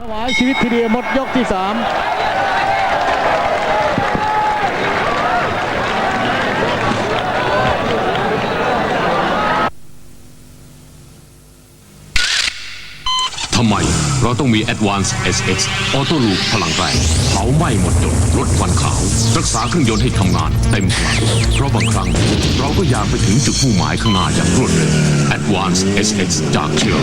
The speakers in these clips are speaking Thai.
ถวายชีวิตทีเดียวหมดยกที่สามทำไม เราต้องมี Advance SX Auto Loop พลังแรงเผาไหม้หมดจดลดควันขาว รักษาเครื่องยนต์ให้ทำงานเต็มพลังเพราะบางครั้ง เราก็อยากไปถึงจุดมุ่งหมายข้างหน้าอย่างรวดเร็ว Advance SX จากเชล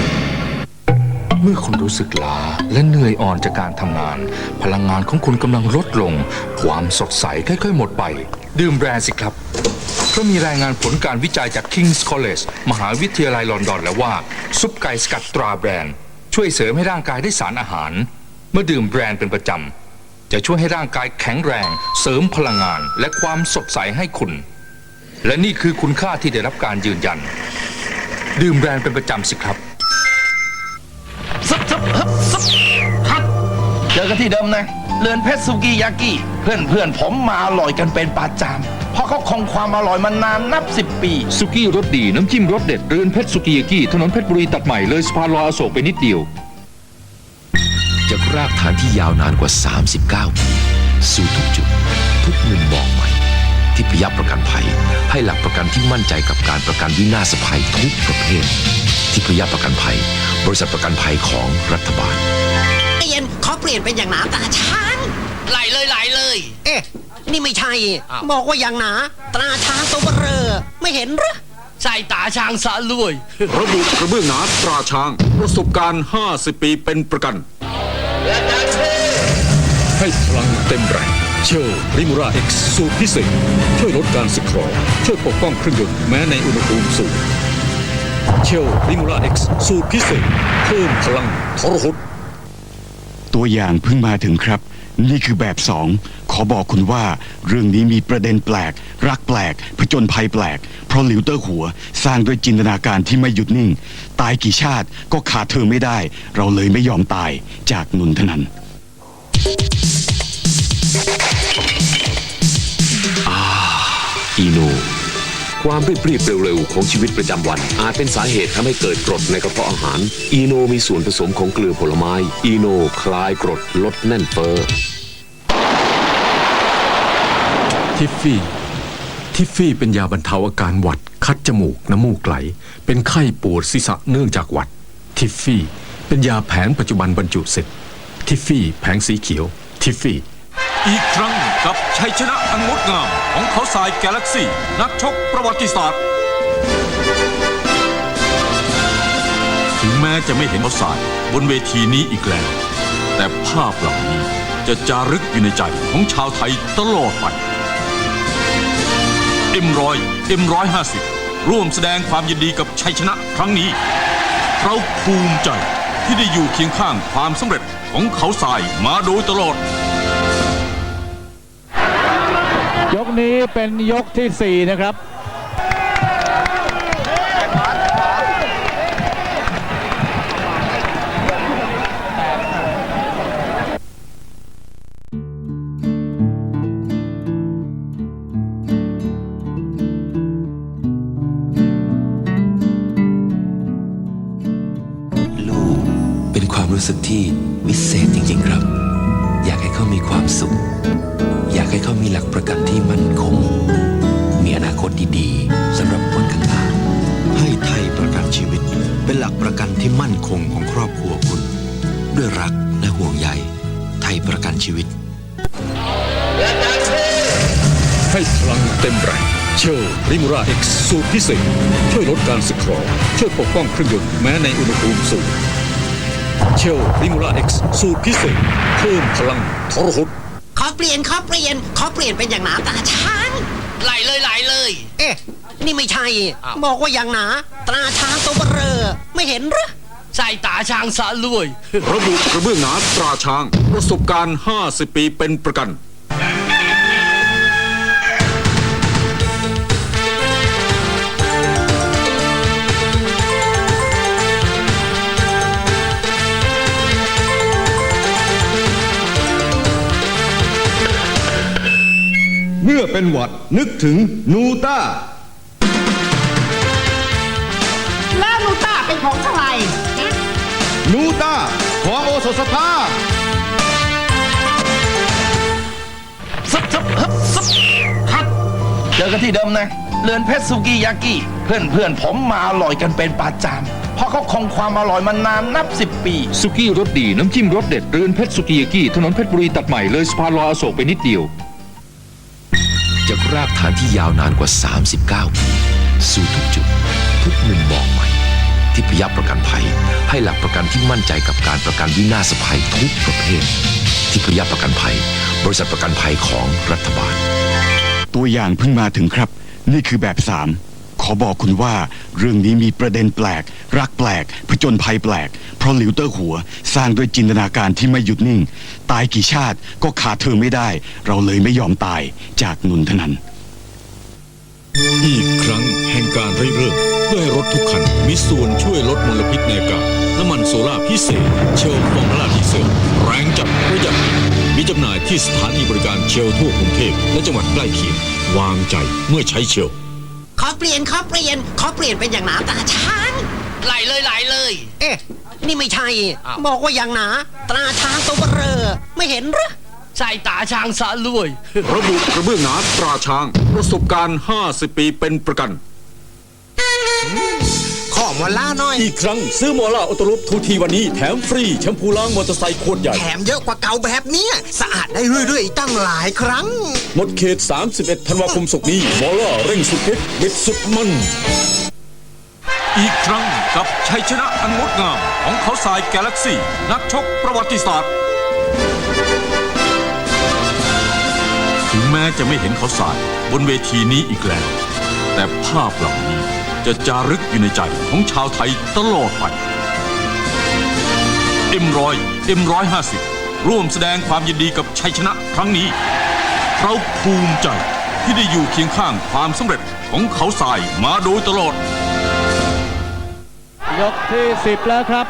เมื่อคุณรู้สึกล้าและเหนื่อยอ่อนจากการทำงาน พลังงานของคุณกำลังลดลง ความสดใสค่อยๆ หมดไป ดื่มแบรนด์สิครับเพราะมีรายงานผลการวิจัยจาก King's College มหาวิทยาลัยลอนดอนแล้วว่า ซุปไก่สกัดตราแบรนด์ ช่วยเสริมให้ร่างกายได้สารอาหาร เมื่อดื่มแบรนด์เป็นประจำ จะช่วยให้ร่างกายแข็งแรง เสริมพลังงาน และความสดใสให้คุณ และนี่คือคุณค่าที่ได้รับการยืนยัน ดื่มแบรนด์เป็นประจำสิครับซับ เจอกันที่เดิมนะ เรือนเพชรสุกิยากิเพื่อนเพื่อนๆผมมาอร่อยกันเป็นประจำเพราะเขาคงความอร่อยมานานนับสิบปี สุกี้รสดีน้ำจิ้มรสเด็ด เรือนเพชรสุกี้ยากิถนนเพชรบุรีตัดใหม่เลยสะพานลอยอโศกไปนิดเดียว จากรากฐานที่ยาวนานกว่า 39 ปี สู่ทุกจุด ทุกมุมมองใหม่ ที่พยับประกันภัย ให้หลักประกันที่มั่นใจกับการประกันวินาศภัยทุกประเภท ที่พยับประกันภัย บริษัทประกันภัยของรัฐบาล เปลี่ยนขอเปลี่ยนเป็นอย่างหนาตาช้าง ไหลเลยไหลเลย เอ๊ะ นี่ไม่ใช่ อ้าว บอกว่าอย่างหนาตราช้างตัวเบอเรอไม่เห็นเหรอ ใส่ตาช้างสะลุยระบุกระเบื้องหนาตราช้าง ประสบการณ์ 50 ปีเป็นประกัน ให้พลังเต็มแรงเชลริมูราเอ็กซ์สูตรพิเศษ ช่วยลดการสึกหรอช่วยปกป้องเครื่องยนต์แม้ในอุณหภูมิสูงเชลริมูราเอ็กซ์สูตรพิเศษเพิ่มพลังทรหด ตัวอย่างเพิ่งมาถึงครับ นี่คือแบบสองขอบอกคุณว่า เรื่องนี้มีประเด็นแปลก รักแปลก ผจญภัยแปลก เพราะหลิวเตอร์หัว สร้างด้วยจินตนาการที่ไม่หยุดนิ่ง ตายกี่ชาติก็ขาดเธอไม่ได้ เราเลยไม่ยอมตายจากนุนทนันอีโน ความรีบๆเร็วๆ ของชีวิตประจำวัน อาจเป็นสาเหตุทำให้เกิดกรดในกระเพาะอาหาร อีโนมีส่วนผสมของเกลือผลไม้ อีโนคลายกรดลดแน่นเฟ้อทิฟฟี่ ทิฟฟี่เป็นยาบรรเทาอาการหวัด คัดจมูก น้ำมูกไหล เป็นไข้ปวดศีรษะเนื่องจากหวัด ทิฟฟี่ เป็นยาแผนปัจจุบันบรรจุเสร็จ ทิฟฟี่ แผงสีเขียว ทิฟฟี่ อีกครั้ง กับชัยชนะอันงดงามของเขาสายกาแล็กซี่ นักชกประวัติศาสตร์ ถึงแม้จะไม่เห็นเขาสายบนเวทีนี้อีกแล้ว แต่ภาพเหล่านี้จะจารึกอยู่ในใจของชาวไทยตลอดไปเอ็มร้อยเอ็มร้อยห้าสิบร่วมแสดงความยินดีกับชัยชนะครั้งนี้ เราภูมิใจที่ได้อยู่เคียงข้างความสำเร็จของเขาสายมาโดยตลอด นี้เป็นยกที่สี่นะครับ ลูกเป็นความรู้สึกที่วิเศษจริง ๆ ครับ อยากให้เขามีความสุข อยากให้เขามีหลักประกันที่มั่นคง มีอนาคตดีๆสำหรับคนข้างหน้าให้ไทยประกันชีวิต เป็นหลักประกันที่มั่นคงของครอบครัวคุณ ด้วยรักและห่วงใยไทยประกันชีวิต ให้พลังเต็มแรงเชลริมูราเอ็กซ์สูตรพิเศษช่วยลดการสึกหรอช่วยปกป้องเครื่องยนต์แม้ในอุณหภูมิสูงเชลริมูราเอ็กซ์สูตรพิเศษเพิ่มพลังทรหด เปลี่ยนขอเปลี่ยนขอเปลี่ยนเป็นอย่างหนาตาช้างไหลเลยไหลเลย เอ๊ะ นี่ไม่ใช่ อ้าว บอกว่าอย่างหนาตราช้างตัวเบอเรอไม่เห็นเหรอ ใส่ตาช้างสะลุยระบุกระเบื้องหนาตราช้าง ประสบการณ์ 50 ปีเป็นประกัน อเป็นหวัดนึกถึงนูต้า แล้วนูต้าเป็นของใครนูต้าของโอสถสภาซับซับฮึบซับคัดเจอกันที่เดิมนะ เรือนเพชรสุกิยากิเพื่อนเพื่อนๆผมมาอร่อยกันเป็นประจำเพราะเขาคงความอร่อยมานานนับสิบปี สุกี้รสดีน้ำจิ้มรสเด็ดเรือนเพชรสุกิยากิถนนเพชรบุรีตัดใหม่เลยสะพานลอยอโศกไปนิดเดียว จากรากฐานที่ยาวนานกว่า 39 ปี สู่ทุกจุด ทุกมุมมองใหม่ ที่พยับประกันภัย ให้หลักประกันที่มั่นใจกับการประกันวินาศภัยทุกประเภท ที่พยับประกันภัย บริษัทประกันภัยของรัฐบาล ตัวอย่างเพิ่งมาถึงครับ นี่คือแบบสาม ขอบอกคุณว่าเรื่องนี้มีประเด็นแปลก รักแปลก ผจญภัยแปลก เพราะหลิวเตอร์หัว สร้างด้วยจินตนาการที่ไม่หยุดนิ่ง ตายกี่ชาติก็ขาดเธอไม่ได้ เราเลยไม่ยอมตายจากนุนทนันอีกครั้งแห่งการริเริ่มเพื่อให้รถทุกคัน มีส่วนช่วยลดมลพิษในอากาศน้ำมันโซล่าพิเศษ เชลฟอร์มูล่าดีเซลแรงจัดประหยัดมีจำหน่ายที่สถานีบริการเชลทั่วกรุงเทพและจังหวัดใกล้เคียงวางใจเมื่อใช้เชล ขอเปลี่ยนขอเปลี่ยนขอเปลี่ยนเป็นอย่างหนาตาช้าง ไหลเลยไหลเลย เอ๊ะ นี่ไม่ใช่ อ้าว บอกว่าอย่างหนาตราช้างตัวเบอเรอไม่เห็นเหรอ ใส่ตาช้างสะรวยระบุกระเบื้องหนาตราช้าง ประสบการณ์ 50 ปีเป็นประกัน ขอมาล่าหน่อย อีกครั้งซื้อมอล่าออโตรุปทูทีวันนี้แถมฟรีแชมพูล้างมอเตอร์ไซค์ขวดใหญ่ แถมเยอะกว่าเก่าแบบเนี้ยสะอาดได้เรื่อยๆอีกตั้งหลายครั้ง หมดเขต 31 ธันวาคมศกนี้มอล่าเร่งสุดฤทธิ์เด็ดสุดมัน อีกครั้งกับชัยชนะอันงดงามของเขาทรายกาแล็กซี่ นักชกประวัติศาสตร์ถึงแม้จะไม่เห็นเขาทรายบนเวทีนี้อีกแล้ว แต่ภาพเหล่านี้ จะจารึกอยู่ในใจของชาวไทยตลอดไป M100 M150 ร่วมแสดงความยินดีกับชัยชนะครั้งนี้ เราภูมิใจที่ได้อยู่เคียงข้างความสำเร็จของเขาทรายมาโดยตลอด ยกที่ 10 แล้วครับ